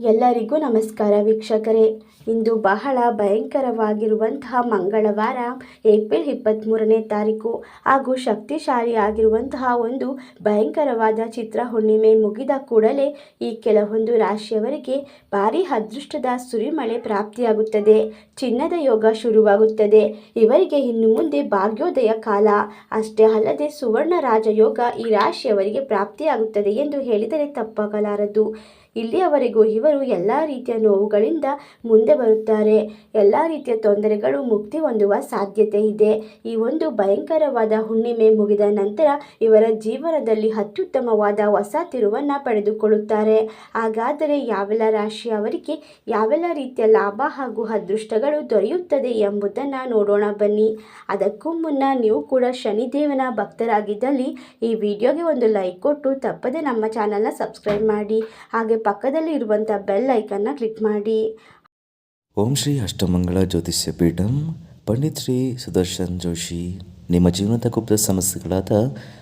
ಎಲ್ಲರಿಗೂ ನಮಸ್ಕಾರ ವೀಕ್ಷಕರೇ. ಇಂದು ಬಹಳ ಭಯಂಕರವಾಗಿರುವಂತಹ ಮಂಗಳವಾರ, ಏಪ್ರಿಲ್ ಇಪ್ಪತ್ತ್ಮೂರನೇ ತಾರೀಕು ಹಾಗೂ ಶಕ್ತಿಶಾಲಿಯಾಗಿರುವಂತಹ ಒಂದು ಭಯಂಕರವಾದ ಚಿತ್ರ ಹುಣ್ಣಿಮೆ ಮುಗಿದ ಕೂಡಲೇ ಈ ಕೆಲವೊಂದು ರಾಶಿಯವರಿಗೆ ಭಾರಿ ಅದೃಷ್ಟದ ಸುರಿಮಳೆ ಪ್ರಾಪ್ತಿಯಾಗುತ್ತದೆ. ಚಿನ್ನದ ಯೋಗ ಶುರುವಾಗುತ್ತದೆ. ಇವರಿಗೆ ಇನ್ನು ಮುಂದೆ ಭಾಗ್ಯೋದಯ ಕಾಲ. ಅಷ್ಟೇ ಅಲ್ಲದೆ ಸುವರ್ಣ ರಾಜಯೋಗ ಈ ರಾಶಿಯವರಿಗೆ ಪ್ರಾಪ್ತಿಯಾಗುತ್ತದೆ ಎಂದು ಹೇಳಿದರೆ ತಪ್ಪಾಗಲಾರದು. ಇಲ್ಲಿಯವರೆಗೂ ಇವರು ಎಲ್ಲ ರೀತಿಯ ನೋವುಗಳಿಂದ ಮುಂದೆ ಬರುತ್ತಾರೆ. ಎಲ್ಲ ರೀತಿಯ ತೊಂದರೆಗಳು ಮುಕ್ತಿ ಹೊಂದುವ ಸಾಧ್ಯತೆ ಇದೆ. ಈ ಒಂದು ಭಯಂಕರವಾದ ಹುಣ್ಣಿಮೆ ಮುಗಿದ ನಂತರ ಇವರ ಜೀವನದಲ್ಲಿ ಅತ್ಯುತ್ತಮವಾದ ಹೊಸ ತಿರುವನ್ನು ಪಡೆದುಕೊಳ್ಳುತ್ತಾರೆ. ಹಾಗಾದರೆ ಯಾವೆಲ್ಲ ರಾಶಿಯವರಿಗೆ ಯಾವೆಲ್ಲ ರೀತಿಯ ಲಾಭ ಹಾಗೂ ಅದೃಷ್ಟಗಳು ದೊರೆಯುತ್ತದೆ ಎಂಬುದನ್ನು ನೋಡೋಣ ಬನ್ನಿ. ಅದಕ್ಕೂ ಮುನ್ನ ನೀವು ಕೂಡ ಶನಿದೇವನ ಭಕ್ತರಾಗಿದ್ದಲ್ಲಿ ಈ ವಿಡಿಯೋಗೆ ಒಂದು ಲೈಕ್ ಕೊಟ್ಟು ತಪ್ಪದೆ ನಮ್ಮ ಚಾನಲ್ನ ಸಬ್ಸ್ಕ್ರೈಬ್ ಮಾಡಿ. ಹಾಗೆ ಪಕ್ಕದಲ್ಲಿ ಇರುವಂಥ ಬೆಲ್ ಐಕನ್ನ ಕ್ಲಿಕ್ ಮಾಡಿ. ಓಂ ಶ್ರೀ ಅಷ್ಟಮಂಗಳ ಜ್ಯೋತಿಷ್ಯ ಪೀಠಂ, ಪಂಡಿತ್ ಶ್ರೀ ಸುದರ್ಶನ್ ಜೋಶಿ. ನಿಮ್ಮ ಜೀವನದ ಗುಪ್ತ ಸಮಸ್ಯೆಗಳಾದ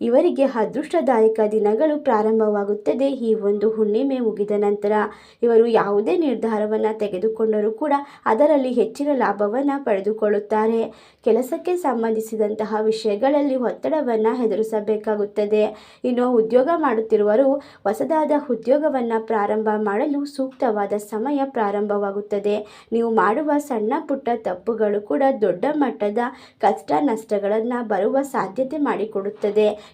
ಇವರಿಗೆ ಅದೃಷ್ಟದಾಯಕ ದಿನಗಳು ಪ್ರಾರಂಭವಾಗುತ್ತದೆ. ಈ ಒಂದು ಹುಣ್ಣಿಮೆ ಮುಗಿದ ನಂತರ ಇವರು ಯಾವುದೇ ನಿರ್ಧಾರವನ್ನು ತೆಗೆದುಕೊಂಡರೂ ಕೂಡ ಅದರಲ್ಲಿ ಹೆಚ್ಚಿನ ಲಾಭವನ್ನು ಪಡೆದುಕೊಳ್ಳುತ್ತಾರೆ. ಕೆಲಸಕ್ಕೆ ಸಂಬಂಧಿಸಿದಂತಹ ವಿಷಯಗಳಲ್ಲಿ ಒತ್ತಡವನ್ನು ಎದುರಿಸಬೇಕಾಗುತ್ತದೆ. ಇನ್ನು ಉದ್ಯೋಗ ಮಾಡುತ್ತಿರುವರು ಹೊಸದಾದ ಉದ್ಯೋಗವನ್ನು ಪ್ರಾರಂಭ ಮಾಡಲು ಸೂಕ್ತವಾದ ಸಮಯ ಪ್ರಾರಂಭವಾಗುತ್ತದೆ. ನೀವು ಮಾಡುವ ಸಣ್ಣ ಪುಟ್ಟ ತಪ್ಪುಗಳು ಕೂಡ ದೊಡ್ಡ ಮಟ್ಟದ ಕಷ್ಟ ನಷ್ಟಗಳನ್ನು ಬರುವ ಸಾಧ್ಯತೆ ಮಾಡಿಕೊಡುತ್ತದೆ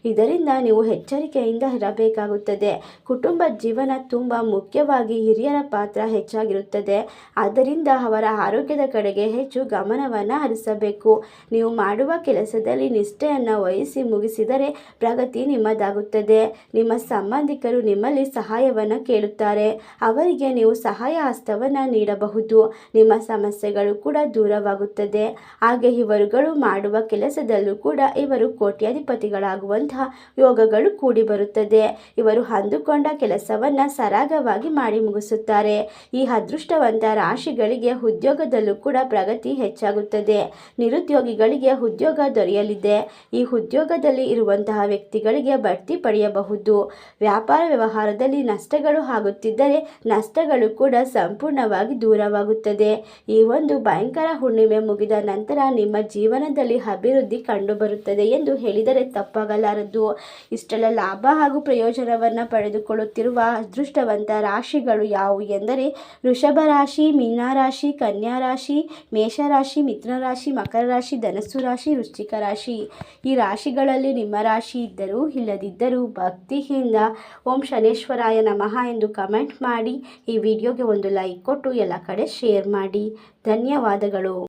ಇದರಿಂದ ನೀವು ಎಚ್ಚರಿಕೆಯಿಂದ ಇರಬೇಕಾಗುತ್ತದೆ. ಕುಟುಂಬ ಜೀವನ ತುಂಬ ಮುಖ್ಯವಾಗಿ ಹಿರಿಯರ ಪಾತ್ರ ಹೆಚ್ಚಾಗಿರುತ್ತದೆ. ಆದ್ದರಿಂದ ಅವರ ಆರೋಗ್ಯದ ಕಡೆಗೆ ಹೆಚ್ಚು ಗಮನವನ್ನು ಹರಿಸಬೇಕು. ನೀವು ಮಾಡುವ ಕೆಲಸದಲ್ಲಿ ನಿಷ್ಠೆಯನ್ನು ವಹಿಸಿ ಮುಗಿಸಿದರೆ ಪ್ರಗತಿ ನಿಮ್ಮದಾಗುತ್ತದೆ. ನಿಮ್ಮ ಸಂಬಂಧಿಕರು ನಿಮ್ಮಲ್ಲಿ ಸಹಾಯವನ್ನು ಕೇಳುತ್ತಾರೆ. ಅವರಿಗೆ ನೀವು ಸಹಾಯ ಹಸ್ತವನ್ನು ನೀಡಬಹುದು. ನಿಮ್ಮ ಸಮಸ್ಯೆಗಳು ಕೂಡ ದೂರವಾಗುತ್ತದೆ. ಹಾಗೆ ಇವರುಗಳು ಮಾಡುವ ಕೆಲಸದಲ್ಲೂ ಕೂಡ ಇವರು ಕೋಟ್ಯಾಧಿಪತಿಗಳಾಗುವಂತಹ ಯೋಗಗಳು ಕೂಡಿ ಬರುತ್ತದೆ. ಇವರು ಅಂದುಕೊಂಡ ಕೆಲಸವನ್ನು ಸರಾಗವಾಗಿ ಮಾಡಿ ಮುಗಿಸುತ್ತಾರೆ. ಈ ಅದೃಷ್ಟವಂತ ರಾಶಿಗಳಿಗೆ ಉದ್ಯೋಗದಲ್ಲೂ ಕೂಡ ಪ್ರಗತಿ ಹೆಚ್ಚಾಗುತ್ತದೆ. ನಿರುದ್ಯೋಗಿಗಳಿಗೆ ಉದ್ಯೋಗ ದೊರೆಯಲಿದೆ. ಈ ಉದ್ಯೋಗದಲ್ಲಿ ಇರುವಂತಹ ವ್ಯಕ್ತಿಗಳಿಗೆ ಬಡ್ತಿ ಪಡೆಯಬಹುದು. ವ್ಯಾಪಾರ ವ್ಯವಹಾರದಲ್ಲಿ ನಷ್ಟಗಳು ಆಗುತ್ತಿದ್ದರೆ ನಷ್ಟಗಳು ಕೂಡ ಸಂಪೂರ್ಣವಾಗಿ ದೂರವಾಗುತ್ತದೆ. ಈ ಒಂದು ಭಯಂಕರ ಹುಣ್ಣಿಮೆ ಮುಗಿದ ನಂತರ ನಿಮ್ಮ ಜೀವನದಲ್ಲಿ ಅಭಿವೃದ್ಧಿ ಕಂಡುಬರುತ್ತದೆ ಎಂದು ಹೇಳಿದರೆ ತಪ್ಪಾಗಲಾರದು ಇಷ್ಟೆಲ್ಲ ಲಾಭ ಹಾಗೂ ಪ್ರಯೋಜನವನ್ನು ಪಡೆದುಕೊಳ್ಳುತ್ತಿರುವ ಅದೃಷ್ಟವಂತ ರಾಶಿಗಳು ಯಾವುವು ಎಂದರೆ ವೃಷಭ ರಾಶಿ, ಮೀನ ರಾಶಿ, ಕನ್ಯಾ ರಾಶಿ ಮೇಷರಾಶಿ ಮಿಥುನ ರಾಶಿ, ಮಕರ ರಾಶಿ, ಧನಸ್ಸು ರಾಶಿ, ವೃಶ್ಚಿಕ ರಾಶಿ. ಈ ರಾಶಿಗಳಲ್ಲಿ ನಿಮ್ಮ ರಾಶಿ ಇದ್ದರೂ ಇಲ್ಲದಿದ್ದರೂ ಭಕ್ತಿಯಿಂದ ಓಂ ಶನೇಶ್ವರಾಯ ನಮಃ ಎಂದು ಕಮೆಂಟ್ ಮಾಡಿ. ಈ ವಿಡಿಯೋಗೆ ಒಂದು ಲೈಕ್ ಕೊಟ್ಟು ಎಲ್ಲ ಕಡೆ ಶೇರ್ ಮಾಡಿ. ಧನ್ಯವಾದಗಳು.